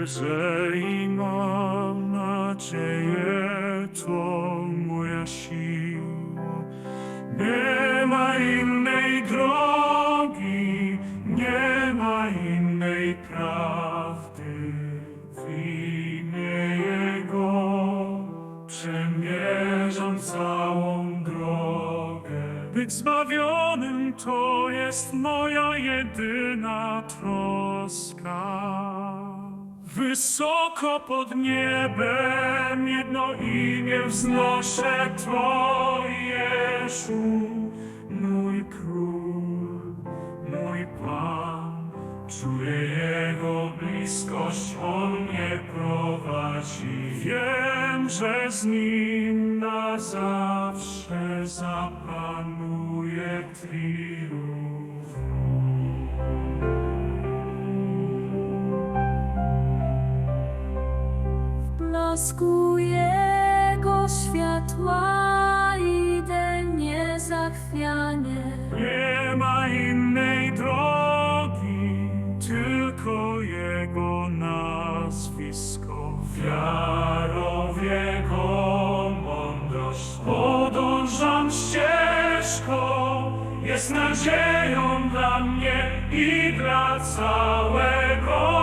wierzę i mam nadzieję, to moja siła. Nie ma innej drogi, nie ma innej prawdy. W imię Jego przemierzam całą drogę. Być zbawionym to jest moja jedyna troska. Wysoko pod niebem jedno imię wznoszę to Jezu, mój król, mój Pan. Czuję Jego bliskość, On mnie prowadzi. Wiem, że z Nim na zawsze zapanuje triumf. Blasku Jego światła idę niezachwianie. Nie ma innej drogi, tylko Jego nazwisko. Wiarą w Jego mądrość podążam ścieżką. Jest nadzieją dla mnie i dla całego